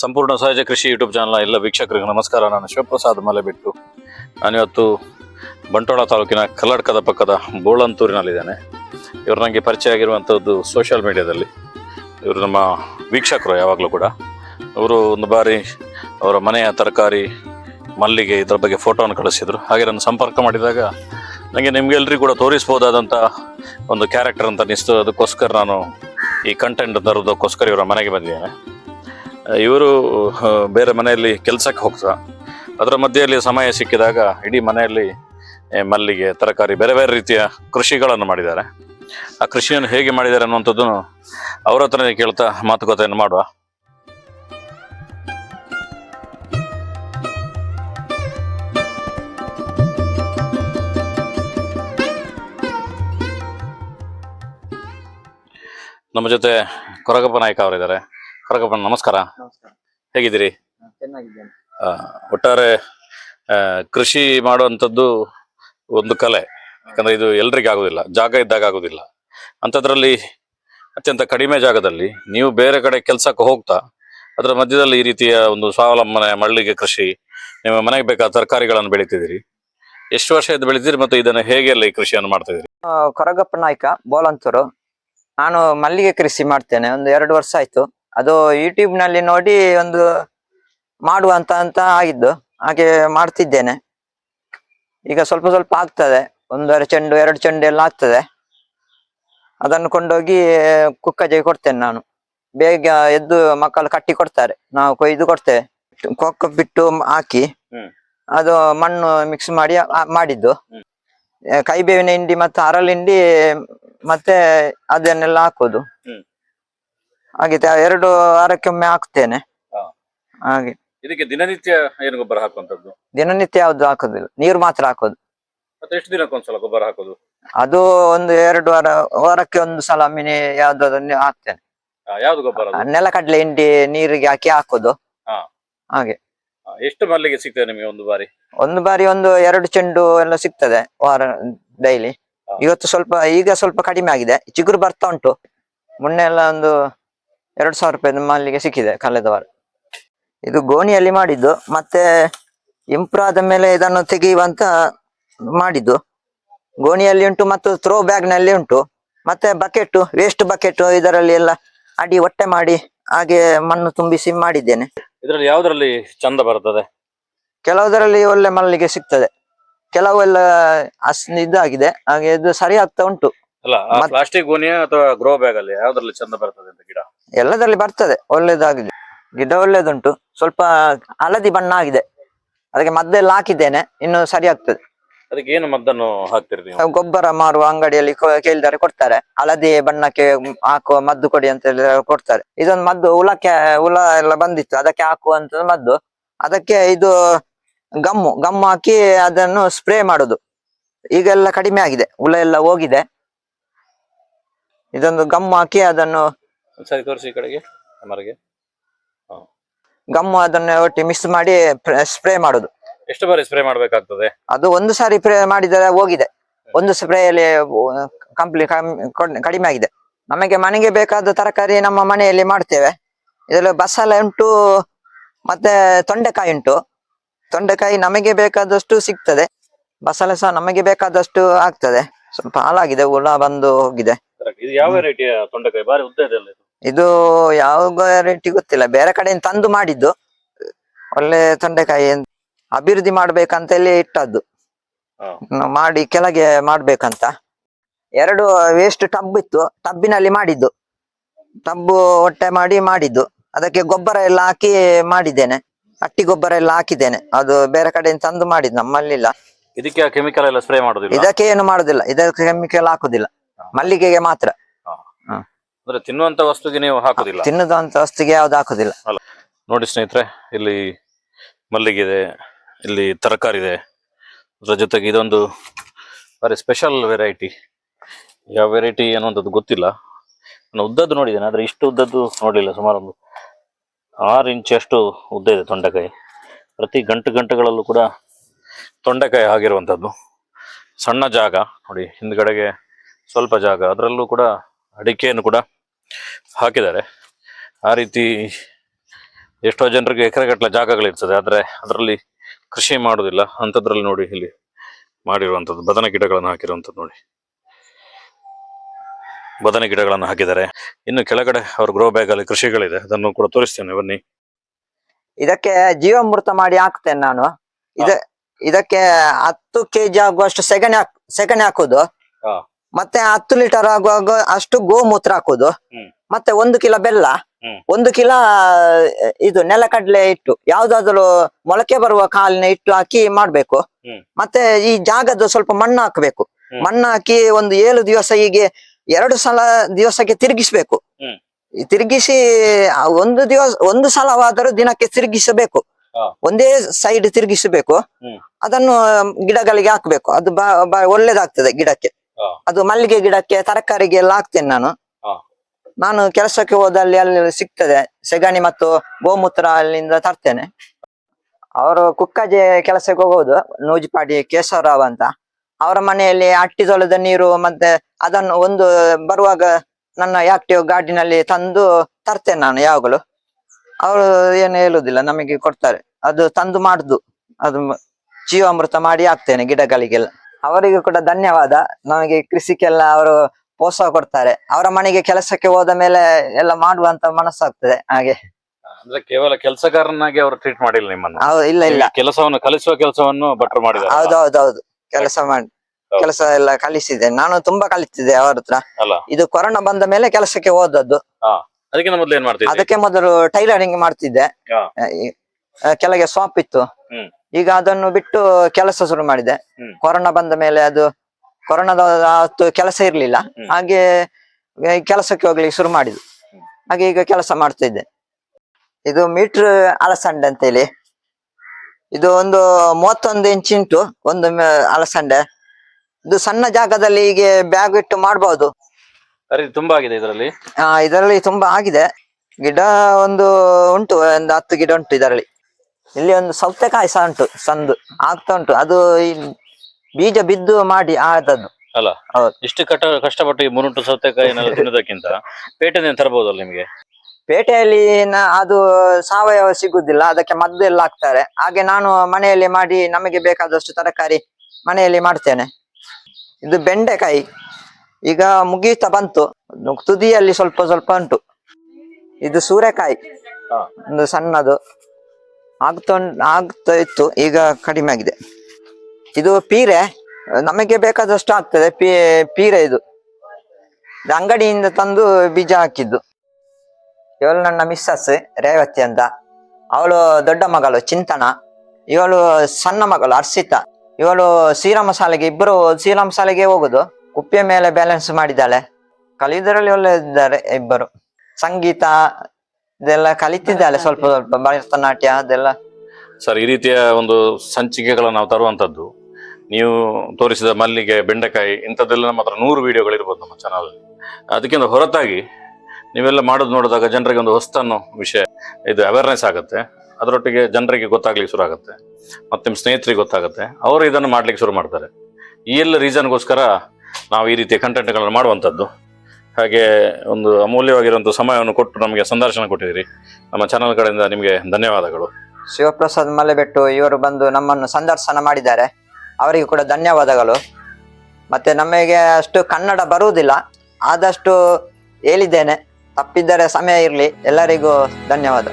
ಸಂಪೂರ್ಣ ಸಹಜ ಕೃಷಿ ಯೂಟ್ಯೂಬ್ ಚಾನಲ್ ಎಲ್ಲ ವೀಕ್ಷಕರಿಗೆ ನಮಸ್ಕಾರ. ನಾನು ಶಿವಪ್ರಸಾದ್ ಮಲೆಬಿಟ್ಟು. ನಾನಿವತ್ತು ಬಂಟ್ವಾಳ ತಾಲೂಕಿನ ಕಲ್ಲಡ್ಕದ ಪಕ್ಕದ ಬೋಳಂತೂರಿನಲ್ಲಿದ್ದೇನೆ. ಇವರು ನನಗೆ ಪರಿಚಯ ಆಗಿರುವಂಥದ್ದು ಸೋಷಿಯಲ್ ಮೀಡಿಯಾದಲ್ಲಿ ಇವರು ನಮ್ಮ ವೀಕ್ಷಕರು ಯಾವಾಗಲೂ ಕೂಡ. ಅವರು ಒಂದು ಬಾರಿ ಅವರ ಮನೆಯ ತರಕಾರಿ, ಮಲ್ಲಿಗೆ ಇದರ ಬಗ್ಗೆ ಫೋಟೋವನ್ನು ಕಳಿಸಿದರು. ಹಾಗೆ ನಾನು ಸಂಪರ್ಕ ಮಾಡಿದಾಗ ನನಗೆ ನಿಮಗೆಲ್ಲರಿಗೂ ಕೂಡ ತೋರಿಸ್ಬೋದಾದಂಥ ಒಂದು ಕ್ಯಾರೆಕ್ಟರ್ ಅಂತ ಅನಿಸ್ತು ಅದಕ್ಕೋಸ್ಕರ ನಾನು ಈ ಕಂಟೆಂಟ್ ತರೋದಕ್ಕೋಸ್ಕರ ಇವರ ಮನೆಗೆ ಬಂದಿದ್ದೇನೆ. ಇವರು ಬೇರೆ ಮನೆಯಲ್ಲಿ ಕೆಲಸಕ್ಕೆ ಹೋಗ್ತಾ. ಅದರ ಮಧ್ಯೆಯಲ್ಲಿ ಸಮಯ ಸಿಕ್ಕಿದಾಗ ಇಡೀ ಮನೆಯಲ್ಲಿ ಮಲ್ಲಿಗೆ, ತರಕಾರಿ, ಬೇರೆ ಬೇರೆ ರೀತಿಯ ಕೃಷಿಗಳನ್ನು ಮಾಡಿದ್ದಾರೆ. ಆ ಕೃಷಿಯನ್ನು ಹೇಗೆ ಮಾಡಿದ್ದಾರೆ ಅನ್ನುವಂಥದ್ದನ್ನು ಅವರ ಹತ್ರನೇ ಕೇಳ್ತಾ ಮಾತುಕತೆಯನ್ನು ಮಾಡುವ. ನಮ್ಮ ಜೊತೆ ಕೊರಗಪ್ಪ ನಾಯ್ಕ ಅವರಿದ್ದಾರೆ. ಕೊರಗಪ್ಪ ನಮಸ್ಕಾರ. ಹೇಗಿದ್ದೀರಿ? ಒಟ್ಟಾರೆ ಕೃಷಿ ಮಾಡುವಂಥದ್ದು ಒಂದು ಕಲೆ. ಯಾಕಂದ್ರೆ ಇದು ಎಲ್ರಿಗೂ ಆಗುದಿಲ್ಲ ಜಾಗ ಇದ್ದಾಗ ಆಗುದಿಲ್ಲ. ಅಂಥದ್ರಲ್ಲಿ ಅತ್ಯಂತ ಕಡಿಮೆ ಜಾಗದಲ್ಲಿ ನೀವು ಬೇರೆ ಕಡೆ ಕೆಲಸಕ್ಕೆ ಹೋಗ್ತಾ ಅದರ ಮಧ್ಯದಲ್ಲಿ ಈ ರೀತಿಯ ಒಂದು ಸ್ವಾವಲಂಬನೆ ಮಳ್ಳಿಗೆ ಕೃಷಿ ನಿಮ್ಮ ಮನೆಗೆ ಬೇಕಾದ ತರಕಾರಿಗಳನ್ನು ಬೆಳೀತಿದ್ದೀರಿ. ಎಷ್ಟು ವರ್ಷ ಇದು ಬೆಳಿತೀರಿ ಮತ್ತು ಇದನ್ನು ಹೇಗೆ ಎಲ್ಲ ಈ ಕೃಷಿಯನ್ನು ಮಾಡ್ತಾ ಇದ್ದೀರಿ ಕೊರಗಪ್ಪ ನಾಯ್ಕ ಬೋಲಂತೂರು. ನಾನು ಮಲ್ಲಿಗೆ ಕೃಷಿ ಮಾಡ್ತೇನೆ ಒಂದು ಎರಡು ವರ್ಷ ಆಯ್ತು. ಅದು ಯೂಟ್ಯೂಬ್ನಲ್ಲಿ ನೋಡಿ ಒಂದು ಮಾಡುವಂತ ಅಂತ ಆಗಿದ್ದು ಹಾಗೆ ಮಾಡ್ತಿದ್ದೇನೆ. ಈಗ ಸ್ವಲ್ಪ ಸ್ವಲ್ಪ ಆಗ್ತದೆ. ಒಂದೂವರೆ ಚೆಂಡು ಎರಡು ಚೆಂಡು ಎಲ್ಲ ಆಗ್ತದೆ. ಅದನ್ನು ಕೊಂಡೋಗಿ ಕುಕ್ಕಜ್ಜಿಗೆ ಕೊಡ್ತೇನೆ ನಾನು. ಬೇಗ ಎದ್ದು ಮಕ್ಕಳು ಕಟ್ಟಿ ಕೊಡ್ತಾರೆ. ನಾವು ಕೊಯ್ದು ಕೊಡ್ತೇವೆ. ಕೊಕ್ಕ ಬಿಟ್ಟು ಹಾಕಿ ಅದು ಮಣ್ಣು ಮಿಕ್ಸ್ ಮಾಡಿ ಮಾಡಿದ್ದು. ಕೈಬೇವಿನ ಹಿಂಡಿ ಮತ್ತೆ ಅರಳಿಂಡಿ ಮತ್ತೆ ಅದನ್ನೆಲ್ಲ ಹಾಕೋದು. ಹಾಗೆ ಎರಡು ವಾರಕ್ಕೆ ಒಮ್ಮೆ ಹಾಕ್ತೇನೆ. ಹಾ. ಹಾಗೆ. ಇದಕ್ಕೆ ದಿನನಿತ್ಯ ಏನು ಗೊಬ್ಬರ ಹಾಕುವಂತದ್ದು ದಿನನಿತ್ಯ ಯಾವ್ದು ಹಾಕೋದಿಲ್ಲ. ನೀರು ಮಾತ್ರ ಹಾಕೋದು. ಮತ್ತೆ ಎಷ್ಟು ದಿನಕ್ಕೊಂದ್ಸಲ ಗೊಬ್ಬರ ಹಾಕೋದು? ಅದು ಒಂದು ಎರಡು ವಾರ ವಾರಕ್ಕೆ ಒಂದು ಸಲ ಮಿನಿ ಯಾವ್ದಾದ್ರು ಹಾಕ್ತೇನೆ. ಆ, ಯಾವ್ದು ಗೊಬ್ಬರ ಅದು? ನೆಲಕಡಲೆ ಹಿಂಡಿ ನೀರಿಗೆ ಹಾಕಿ ಹಾಕೋದು. ಹಾ. ಹಾಗೆ. ಆ, ಎಷ್ಟು ಮಲ್ಲಿಗೆ ಸಿಗ್ತದೆ ನಿಮಗೆ ಒಂದು ಬಾರಿ? ಒಂದು ಬಾರಿ ಒಂದು ಎರಡು ಚೆಂಡು ಎಲ್ಲ ಸಿಗ್ತದೆ ವಾರ ಡೈಲಿ. ಹಾ. ಇವತ್ತು ಸ್ವಲ್ಪ ಈಗ ಸ್ವಲ್ಪ ಕಡಿಮೆ ಆಗಿದೆ. ಚಿಗುರು ಬರ್ತಾ ಉಂಟು. ಮೊನ್ನೆ ಎಲ್ಲ ಒಂದು ಎರಡು ಸಾವಿರ ರೂಪಾಯಿ ಮಲ್ಲಿಗೆ ಸಿಕ್ಕಿದೆ ಕಳೆದ ವಾರ. ಇದು ಗೋಣಿಯಲ್ಲಿ ಮಾಡಿದ್ದು ಮತ್ತೆ ಇಂಪ್ರಾದ ಆದ ಮೇಲೆ ಇದನ್ನು ತೆಗೆಯುವಂತ ಮಾಡಿದ್ದು. ಗೋಣಿಯಲ್ಲಿ ಉಂಟು ಮತ್ತು ಥ್ರೋ ಬ್ಯಾಗ್ನಲ್ಲಿ ಉಂಟು. ಮತ್ತೆ ಬಕೆಟ್ ವೇಸ್ಟ್ ಬಕೆಟ್ ಇದರಲ್ಲಿ ಎಲ್ಲ ಅಡಿ ಒಟ್ಟೆ ಮಾಡಿ ಹಾಗೆ ಮಣ್ಣು ತುಂಬಿಸಿ ಮಾಡಿದ್ದೇನೆ. ಇದರಲ್ಲಿ ಯಾವ್ದ್ರಲ್ಲಿ ಚಂದ ಬರ್ತದೆ? ಕೆಲವುದರಲ್ಲಿ ಒಳ್ಳೆ ಮಲ್ಲಿಗೆ ಸಿಗ್ತದೆ. ಕೆಲವೆಲ್ಲ ಅಸ್ ಇದಾಗಿದೆ. ಹಾಗೆ ಇದು ಸರಿ ಆಗ್ತಾ ಉಂಟು. ಅಲ್ಲ ಪ್ಲಾಸ್ಟಿಕ್ ಗೋಣಿಯ ಅಥವಾ ಗ್ರೋ ಬ್ಯಾಗ್ ಅಲ್ಲಿ ಯಾವ್ದ್ರಲ್ಲಿ ಚಂದ ಬರ್ತದೆ ಅಂತ ಗಿಡ? ಎಲ್ಲದರಲ್ಲಿ ಬರ್ತದೆ ಒಳ್ಳೇದಾಗಿದೆ. ಗಿಡ ಒಳ್ಳೇದುಂಟು. ಸ್ವಲ್ಪ ಹಳದಿ ಬಣ್ಣ ಆಗಿದೆ ಅದಕ್ಕೆ ಮದ್ದೆಲ್ಲ ಹಾಕಿದ್ದೇನೆ ಇನ್ನು ಸರಿ ಆಗ್ತದೆ. ಅದಕ್ಕೆ ಏನು ಮದ್ದನ್ನು ಹಾಕ್ತಿರಿ ನೀವು? ಗೊಬ್ಬರ ಮಾರುವ ಅಂಗಡಿಯಲ್ಲಿ ಕೊ- ಕೇಳಿದರೆ ಕೊಡ್ತಾರೆ. ಹಳದಿ ಬಣ್ಣಕ್ಕೆ ಹಾಕುವ ಮದ್ದು ಕೊಡಿ ಅಂತ ಹೇಳಿ ಕೊಡ್ತಾರೆ. ಇದೊಂದು ಮದ್ದು ಹುಳಕ್ಕೆ ಹುಳ ಎಲ್ಲ ಬಂದಿತ್ತು. ಅದಕ್ಕೆ ಹಾಕುವಂತ ಮದ್ದು. ಅದಕ್ಕೆ ಇದು ಗಮ್ಮು. ಗಮ್ಮು ಹಾಕಿ ಅದನ್ನು ಸ್ಪ್ರೇ ಮಾಡುದು. ಈಗೆಲ್ಲ ಕಡಿಮೆ ಆಗಿದೆ. ಹುಳ ಎಲ್ಲ ಹೋಗಿದೆ. ಇದೊಂದು ಗಮ್ ಹಾಕಿ ಅದನ್ನು ಸರಿ ತೋರಿಸಿ ಈ ಕಡೆಗೆ ಮರಗೆ ಗಮ್ ಅದನ್ನು ಒಟ್ಟಿ ಮಿಕ್ಸ್ ಮಾಡಿ ಸ್ಪ್ರೇ ಮಾಡುದು. ಎಷ್ಟು ಬಾರಿ ಸ್ಪ್ರೇ ಮಾಡ್ಬೇಕಾಗ್ತದೆ? ಅದು ಒಂದು ಸಾರಿ ಸ್ಪ್ರೇ ಮಾಡಿದರೆ ಹೋಗಿದೆ. ಒಂದು ಸ್ಪ್ರೇಯಲ್ಲಿ ಕಂಪ್ಲೀಟ್ ಕಡಿಮೆ ಆಗಿದೆ. ನಮಗೆ ಮನೆಗೆ ಬೇಕಾದ ತರಕಾರಿ ನಮ್ಮ ಮನೆಯಲ್ಲಿ ಮಾಡ್ತೇವೆ. ಇದರಲ್ಲಿ ಬಸಳೆ ಉಂಟು ಮತ್ತೆ ತೊಂಡೆಕಾಯಿ ಉಂಟು. ತೊಂಡೆಕಾಯಿ ನಮಗೆ ಬೇಕಾದಷ್ಟು ಸಿಗ್ತದೆ. ಬಸಳೆ ಸಹ ನಮಗೆ ಬೇಕಾದಷ್ಟು ಆಗ್ತದೆ. ಸ್ವಲ್ಪ ಹಾಳಾಗಿದೆ ಹುಳ ಬಂದು ಹೋಗಿದೆ. ಇದು ಯಾವ ವೆರೈಟಿ ತೊಂಡೆಕಾಯಿ? ಬಾರಿ ಉದ್ದ ಇದೆ ಅಲ್ಲ ಇದು? ಇದು ಯಾವ ರೇಟಿ ಗೊತ್ತಿಲ್ಲ. ಬೇರೆ ಕಡೆಯಿಂದ ತಂದು ಮಾಡಿದ್ದು. ಒಳ್ಳೆ ತೊಂಡೆಕಾಯಿ ಅಭಿವೃದ್ಧಿ ಮಾಡ್ಬೇಕಂತ ಹೇಳಿ ಇಟ್ಟದ್ದು. ಹಾ. ಮಾಡಿ ಕೆಳಗೆ ಮಾಡ್ಬೇಕಂತ. ಎರಡು ವೇಸ್ಟ್ ಟಬ್ ಇತ್ತು. ಟಬ್ಬಿನಲ್ಲಿ ಮಾಡಿದ್ದು. ಟಬ್ಬು ಹೊಟ್ಟೆ ಮಾಡಿ ಮಾಡಿದ್ದು. ಅದಕ್ಕೆ ಗೊಬ್ಬರ ಎಲ್ಲ ಹಾಕಿ ಮಾಡಿದ್ದೇನೆ. ಹಟ್ಟಿ ಗೊಬ್ಬರ ಎಲ್ಲ ಹಾಕಿದ್ದೇನೆ. ಅದು ಬೇರೆ ಕಡೆಯಿಂದ ತಂದು ಮಾಡಿದ್ದು. ನಮ್ಮಲ್ಲಿಲ್ಲ. ಇದಕ್ಕೆ ಕೆಮಿಕಲ್ ಎಲ್ಲ ಸ್ಪ್ರೇ ಮಾಡೋದಿಲ್ಲ? ಇದಕ್ಕೆ ಏನು ಮಾಡುದಿಲ್ಲ. ಇದಕ್ಕೆ ಕೆಮಿಕಲ್ ಹಾಕುದಿಲ್ಲ. ಮಲ್ಲಿಗೆಗೆ ಮಾತ್ರ. ಅಂದ್ರೆ ತಿನ್ನುವಂತ ವಸ್ತುಗೆ ನೀವು ಹಾಕುದಿಲ್ಲ. ತಿನ್ನುವಂತ ವಸ್ತುಗೆ ಯಾವ್ದು ಹಾಕುದಿಲ್ಲ. ನೋಡಿ ಸ್ನೇಹಿತರೆ ಇಲ್ಲಿ ಮಲ್ಲಿಗೆ ಇದೆ ಇಲ್ಲಿ ತರಕಾರಿ ಇದೆ. ಅದರ ಜೊತೆಗೆ ಇದೊಂದು ಬಾರಿ ಸ್ಪೆಷಲ್ ವೆರೈಟಿ ಯಾವ ವೆರೈಟಿ ಅನ್ನುವಂಥದ್ದು ಗೊತ್ತಿಲ್ಲ. ನಾನು ಉದ್ದದ್ದು ನೋಡಿದ್ದೇನೆ ಆದರೆ ಇಷ್ಟು ಉದ್ದದ್ದು ನೋಡಲಿಲ್ಲ. ಸುಮಾರು ಒಂದು ಆರು ಇಂಚಷ್ಟು ಉದ್ದ ಇದೆ ತೊಂಡೆಕಾಯಿ. ಪ್ರತಿ ಗಂಟು ಗಂಟೆಗಳಲ್ಲೂ ಕೂಡ ತೊಂಡೆಕಾಯಿ ಆಗಿರುವಂಥದ್ದು ಸಣ್ಣ ಜಾಗ. ನೋಡಿ ಹಿಂದ್ಗಡೆಗೆ ಸ್ವಲ್ಪ ಜಾಗ ಅದರಲ್ಲೂ ಕೂಡ ಅಡಿಕೆಯನ್ನು ಕೂಡ ಹಾಕಿದ್ದಾರೆ. ಆ ರೀತಿ ಎಷ್ಟೋ ಜನರಿಗೆ ಎಕರೆಗಟ್ಟಲೆ ಜಾಗಗಳಿರ್ತದೆ ಆದರೆ ಅದರಲ್ಲಿ ಕೃಷಿ ಮಾಡೋದಿಲ್ಲ ಅಂಥದ್ರಲ್ಲಿ ನೋಡಿ ಇಲ್ಲಿ ಮಾಡಿರುವಂಥದ್ದು ಬದನೆ ಗಿಡಗಳನ್ನು ಹಾಕಿರುವಂಥದ್ದು ನೋಡಿ. ಬದನೆ ಗಿಡಗಳನ್ನು ಹಾಕಿದ್ದಾರೆ. ಇನ್ನು ಕೆಳಗಡೆ ಅವ್ರ ಗ್ರೋ ಬ್ಯಾಗ್ ಅಲ್ಲಿ ಕೃಷಿಗಳಿದೆ ಅದನ್ನು ಕೂಡ ತೋರಿಸ್ತೇನೆ ಬನ್ನಿ. ಇದಕ್ಕೆ ಜೀವಾಮೃತ ಮಾಡಿ ಹಾಕ್ತೇನೆ ನಾನು. ಇದ ಇದಕ್ಕೆ ಹತ್ತು ಕೆಜಿ ಆಗುವಷ್ಟು ಸೆಗಣಿ ಹಾಕ್ ಸೆಗಣಿ ಹಾಕುದು. ಮತ್ತೆ ಹತ್ತು ಲೀಟರ್ ಆಗುವಾಗ ಅಷ್ಟು ಗೋಮೂತ್ರ ಹಾಕುದು. ಮತ್ತೆ ಒಂದು ಕಿಲೋ ಬೆಲ್ಲ. ಒಂದು ಕಿಲೋ ಇದು ನೆಲಕಡಲೆ ಹಿಟ್ಟು ಯಾವ್ದಾದ್ರು ಮೊಳಕೆ ಬರುವ ಕಾಲಿನ ಇಟ್ಟು ಹಾಕಿ ಮಾಡ್ಬೇಕು. ಮತ್ತೆ ಈ ಜಾಗದ ಸ್ವಲ್ಪ ಮಣ್ಣು ಹಾಕ್ಬೇಕು. ಮಣ್ಣು ಹಾಕಿ ಒಂದು ಏಳು ದಿವಸ ಹೀಗೆ ಎರಡು ಸಲ ದಿವಸಕ್ಕೆ ತಿರುಗಿಸ್ಬೇಕು. ತಿರುಗಿಸಿ ಒಂದು ದಿವಸ ಒಂದು ಸಲವಾದರೂ ದಿನಕ್ಕೆ ತಿರುಗಿಸಬೇಕು. ಒಂದೇ ಸೈಡ್ ತಿರುಗಿಸಬೇಕು. ಅದನ್ನು ಗಿಡಗಳಿಗೆ ಹಾಕ್ಬೇಕು. ಅದು ಒಳ್ಳೇದಾಗ್ತದೆ ಗಿಡಕ್ಕೆ. ಅದು ಮಲ್ಲಿಗೆ ಗಿಡಕ್ಕೆ ತರಕಾರಿಗೆ ಎಲ್ಲ ಹಾಕ್ತೇನೆ ನಾನು. ನಾನು ಕೆಲಸಕ್ಕೆ ಹೋದಲ್ಲಿ ಅಲ್ಲಿ ಸಿಗ್ತದೆ. ಸೆಗಣಿ ಮತ್ತು ಗೋಮೂತ್ರ ಅಲ್ಲಿಂದ ತರ್ತೇನೆ. ಅವರು ಕುಕ್ಕಜೆ ಕೆಲಸಕ್ಕೆ ಹೋಗೋದು ನೂಜಿಪಾಡಿ ಕೇಶವರಾವ್ ಅಂತ. ಅವರ ಮನೆಯಲ್ಲಿ ಅಟ್ಟಿ ತೊಳೆದ ನೀರು ಮತ್ತೆ ಅದನ್ನು ಒಂದು ಬರುವಾಗ ನನ್ನ ಆಕ್ಟಿವ್ ಗಾಡಿನಲ್ಲಿ ತಂದು ತರ್ತೇನೆ ನಾನು ಯಾವಾಗಲೂ. ಅವರು ಏನು ಹೇಳುದಿಲ್ಲ ನಮಗೆ ಕೊಡ್ತಾರೆ. ಅದು ತಂದು ಮಾಡುದು. ಅದು ಜೀವಾಮೃತ ಮಾಡಿ ಹಾಕ್ತೇನೆ ಗಿಡಗಳಿಗೆಲ್ಲ. ಅವರಿಗೂ ಕೂಡ ಧನ್ಯವಾದ. ನಮಗೆ ಕೃಷಿಗೆಲ್ಲ ಅವರು ಪ್ರೋತ್ಸಾಹ ಕೊಡ್ತಾರೆ. ಅವರ ಮನೆಗೆ ಕೆಲಸಕ್ಕೆ ಹೋದ ಮೇಲೆ ಎಲ್ಲ ಮಾಡುವಂತ ಮನಸ್ಸಾಗ್ತದೆ ಹಾಗೆ. ಅಂದ್ರೆ ಕೇವಲ ಕೆಲಸಗಾರನಾಗಿ ಅವರು ಟ್ರೀಟ್ ಮಾಡಿಲ್ಲ ನಿಮ್ಮನ್ನು. ಹೌದು ಇಲ್ಲ ಇಲ್ಲ. ಕೆಲಸವನ್ನು ಕಲಿಸುವ ಕೆಲಸವನ್ನು ಭಟ್ರು ಮಾಡಿದ್ದಾರೆ. ಹೌದು ಹೌದು ಹೌದು. ಕೆಲಸ ಮಾಡಿ ಕೆಲಸ ಎಲ್ಲ ಕಲಿಸಿದೆ. ನಾನು ತುಂಬಾ ಕಲಿತಿದ್ದೆ ಅವ್ರ ಹತ್ರ. ಇದು ಕೊರೋನಾ ಬಂದ ಮೇಲೆ ಕೆಲಸಕ್ಕೆ ಹೋದದ್ದು. ಅದಕ್ಕೆ ಮೊದಲು ಏನ್ ಅದಕ್ಕೆ ಮೊದಲು ಟೈಲರಿಂಗ್ ಮಾಡ್ತಿದ್ದೆ. ಕೆಳಗೆ ಶಾಪ್ ಇತ್ತು. ಈಗ ಅದನ್ನು ಬಿಟ್ಟು ಕೆಲಸ ಶುರು ಮಾಡಿದೆ. ಕೊರೋನಾ ಬಂದ ಮೇಲೆ ಅದು ಕೊರೋನಾದ ಕೆಲಸ ಇರ್ಲಿಲ್ಲ. ಹಾಗೆ ಕೆಲಸಕ್ಕೆ ಹೋಗ್ಲಿಕ್ಕೆ ಶುರು ಮಾಡಿದ್ವಿ ಹಾಗೆ ಈಗ ಕೆಲಸ ಮಾಡ್ತಾ ಇದ್ದೆ. ಇದು ಮೀಟರ್ ಅಲಸಂಡೆ ಅಂತೇಳಿ. ಇದು ಒಂದು ಮೂವತ್ತೊಂದು ಇಂಚ್ ಇಂಟು ಒಂದು ಅಲಸಂಡೆ. ಇದು ಸಣ್ಣ ಜಾಗದಲ್ಲಿ ಹೀಗೆ ಬ್ಯಾಗ್ ಇಟ್ಟು ಮಾಡಬಹುದು ತುಂಬಾ ಆಗಿದೆ ಇದರಲ್ಲಿ. ಇದರಲ್ಲಿ ತುಂಬಾ ಆಗಿದೆ. ಗಿಡ ಒಂದು ಉಂಟು ಒಂದು ಹತ್ತು ಗಿಡ ಉಂಟು ಇದರಲ್ಲಿ. ಇಲ್ಲಿ ಒಂದು ಸೌತೆಕಾಯಿ ಸಹ ಉಂಟು ಸಂದು. ಆಗ್ತಾ ಉಂಟು. ಅದು ಈ ಬೀಜ ಬಿದ್ದು ಮಾಡಿ ಆದದ್ದು. ಅಲ್ಲ ಹೌದು. ಇಷ್ಟು ಕಟ್ಟ ಕಷ್ಟಪಟ್ಟು ಈ ಮುರುಂಟು ಸೌತೆಕಾಯಿನೆಲ್ಲ ತಿನ್ನೋದಕ್ಕಿಂತ ಪೇಟೆಯಿಂದ ತರಬಹುದಲ್ಲ ನಿಮಗೆ? ಪೇಟೆಯಲ್ಲಿ ನ- ಅದು ಸಾವಯವ ಸಿಗುದಿಲ್ಲ ಅದಕ್ಕೆ ಮದ್ದು ಎಲ್ಲ ಹಾಕ್ತಾರೆ. ಹಾಗೆ ನಾನು ಮನೆಯಲ್ಲಿ ಮಾಡಿ ನಮಗೆ ಬೇಕಾದಷ್ಟು ತರಕಾರಿ ಮನೆಯಲ್ಲಿ ಮಾಡ್ತೇನೆ. ಇದು ಬೆಂಡೆಕಾಯಿ. ಈಗ ಮುಗೀತಾ ಬಂತು. ತುದಿಯಲ್ಲಿ ಸ್ವಲ್ಪ ಸ್ವಲ್ಪ ಉಂಟು. ಇದು ಸೂರೆಕಾಯಿ. ಒಂದು ಸಣ್ಣದು. ಆಗ್ತಾ ಆಗ್ತಾ ಇತ್ತು, ಈಗ ಕಡಿಮೆ ಆಗಿದೆ. ಇದು ಪೀರೆ, ನಮಗೆ ಬೇಕಾದಷ್ಟು ಆಗ್ತದೆ, ಪೀ, ಪೀರೆ ಇದು. ಅಂಗಡಿಯಿಂದ ತಂದು ಬೀಜ ಹಾಕಿದ್ದು. ಇವಳು ನನ್ನ ಮಿಸ್ಸಸ್ ರೇವತಿ ಅಂತ. ಅವಳು ದೊಡ್ಡ ಮಗಳು, ಚಿಂತನ. ಇವಳು ಸಣ್ಣ ಮಗಳು ಅರ್ಸಿತ ಇವಳು ಶ್ರೀರಾಮ ಶಾಲೆಗೆ ಇಬ್ಬರು ಶ್ರೀರಾಮ ಶಾಲೆಗೆ ಹೋಗುದು. ಕುಪ್ಪೆಯ ಮೇಲೆ ಬ್ಯಾಲೆನ್ಸ್ ಮಾಡಿದ್ದಾಳೆ. ಕಲಿಯುವುದರಲ್ಲಿ ಒಳ್ಳೆ ಇದ್ದಾರೆ ಇಬ್ಬರು. ಸಂಗೀತ ಇದೆಲ್ಲ ಕಲಿತಿದ್ದಾಳೆ ಸ್ವಲ್ಪ ಸ್ವಲ್ಪ ಭರತನಾಟ್ಯ ಅದೆಲ್ಲ. ಸರ್ ಈ ರೀತಿಯ ಒಂದು ಸಂಚಿಕೆಗಳನ್ನು ನಾವು ತರುವಂತದ್ದು ನೀವು ತೋರಿಸಿದ ಮಲ್ಲಿಗೆ ಬೆಂಡೆಕಾಯಿ ಇಂಥದ್ದೆಲ್ಲ ನಮ್ಮ ಹತ್ರ ನೂರು ವಿಡಿಯೋಗಳಿರ್ಬೋದು ನಮ್ಮ ಚಾನಲ್ ಅದಕ್ಕಿಂತ ಹೊರತಾಗಿ ನೀವೆಲ್ಲ ಮಾಡೋದು ನೋಡಿದಾಗ ಜನರಿಗೆ ಒಂದು ಹೊಸ್ತನ್ನು ವಿಷಯ ಇದು ಅವೇರ್ನೆಸ್ ಆಗುತ್ತೆ. ಅದರೊಟ್ಟಿಗೆ ಜನರಿಗೆ ಗೊತ್ತಾಗ್ಲಿಕ್ಕೆ ಶುರು ಆಗುತ್ತೆ. ಮತ್ತು ನಿಮ್ಮ ಸ್ನೇಹಿತರಿಗೆ ಗೊತ್ತಾಗುತ್ತೆ. ಅವರು ಇದನ್ನು ಮಾಡ್ಲಿಕ್ಕೆ ಶುರು ಮಾಡ್ತಾರೆ. ಈ ಎಲ್ಲ ರೀಸನ್ಗೋಸ್ಕರ ನಾವು ಈ ರೀತಿಯ ಕಂಟೆಂಟ್ಗಳನ್ನು ಮಾಡುವಂಥದ್ದು. ಹಾಗೆ ಒಂದು ಅಮೂಲ್ಯವಾಗಿರುವಂಥ ಸಮಯವನ್ನು ಕೊಟ್ಟು ನಮಗೆ ಸಂದರ್ಶನ ಕೊಟ್ಟಿದ್ದೀರಿ. ನಮ್ಮ ಚಾನಲ್ ಕಡೆಯಿಂದ ನಿಮಗೆ ಧನ್ಯವಾದಗಳು. ಶಿವಪ್ರಸಾದ್ ಮಲೆಬೆಟ್ಟು ಇವರು ಬಂದು ನಮ್ಮನ್ನು ಸಂದರ್ಶನ ಮಾಡಿದ್ದಾರೆ. ಅವರಿಗೆ ಕೂಡ ಧನ್ಯವಾದಗಳು. ಮತ್ತೆ ನಮಗೆ ಅಷ್ಟು ಕನ್ನಡ ಬರುವುದಿಲ್ಲ. ಆದಷ್ಟು ಹೇಳಿದ್ದೇನೆ. ತಪ್ಪಿದ್ದರೆ ಸಮಯ ಇರಲಿ. ಎಲ್ಲರಿಗೂ ಧನ್ಯವಾದ.